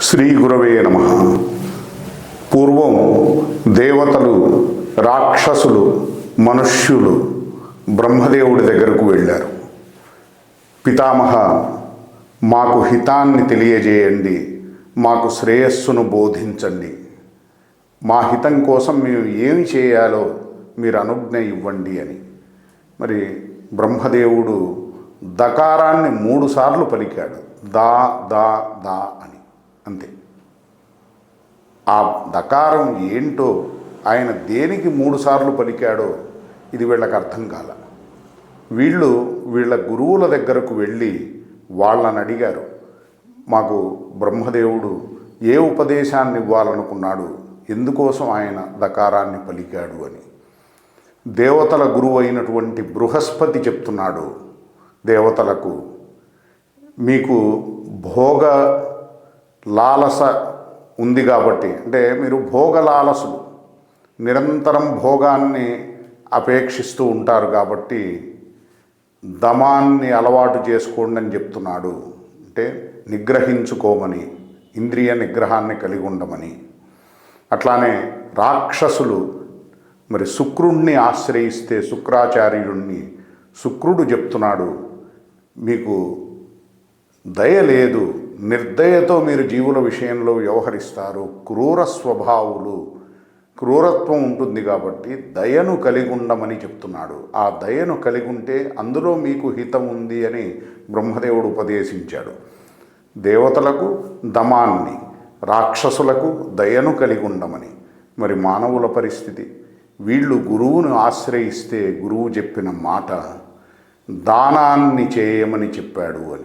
శ్రీ గురవే నమ. పూర్వం దేవతలు రాక్షసులు మనుష్యులు బ్రహ్మదేవుడి దగ్గరకు వెళ్ళారు. పితామహ మాకు హితాన్ని తెలియజేయండి మాకు శ్రేయస్సును బోధించండి. మా హితం కోసం మేము ఏమి చేయాలో మీరు అనుజ్ఞ ఇవ్వండి అని. మరి బ్రహ్మదేవుడు దకారాన్ని మూడుసార్లు పలికాడు. దా దా దా అని. అంతే. ఆ దకారం ఏంటో ఆయన దేనికి మూడుసార్లు పలికాడో ఇది వీళ్ళకి అర్థం కాల. వీళ్ళు వీళ్ళ గురువుల దగ్గరకు వెళ్ళి వాళ్ళని అడిగారు మాకు బ్రహ్మదేవుడు ఏ ఉపదేశాన్ని ఇవ్వాలనుకున్నాడు? ఎందుకోసం ఆయన దకారాన్ని పలికాడు? అని. దేవతల గురువు అయినటువంటి బృహస్పతి చెప్తున్నాడు దేవతలకు మీకు భోగ లాలస ఉంది కాబట్టి అంటే మీరు భోగ లాలసులు నిరంతరం భోగాన్ని అపేక్షిస్తూ ఉంటారు కాబట్టి దమాన్ని అలవాటు చేసుకోండి అని చెప్తున్నాడు. అంటే నిగ్రహించుకోమని ఇంద్రియ నిగ్రహాన్ని కలిగి ఉండమని. అట్లానే రాక్షసులు మరి శుక్రుణ్ణి ఆశ్రయిస్తే శుక్రాచార్యుణ్ణి శుక్రుడు చెప్తున్నాడు మీకు దయ లేదు నిర్దయతో మీరు జీవుల విషయంలో వ్యవహరిస్తారు. క్రూర స్వభావులు క్రూరత్వం ఉంటుంది కాబట్టి దయను కలిగి ఉండమని చెప్తున్నాడు. ఆ దయను కలిగి ఉంటే అందులో మీకు హితం ఉంది అని బ్రహ్మదేవుడు ఉపదేశించాడు. దేవతలకు దమాన్ని రాక్షసులకు దయను కలిగి ఉండమని మరి మానవుల పరిస్థితి? వీళ్ళు గురువును ఆశ్రయిస్తే గురువు చెప్పిన మాట దానాన్ని చేయమని చెప్పాడు అని.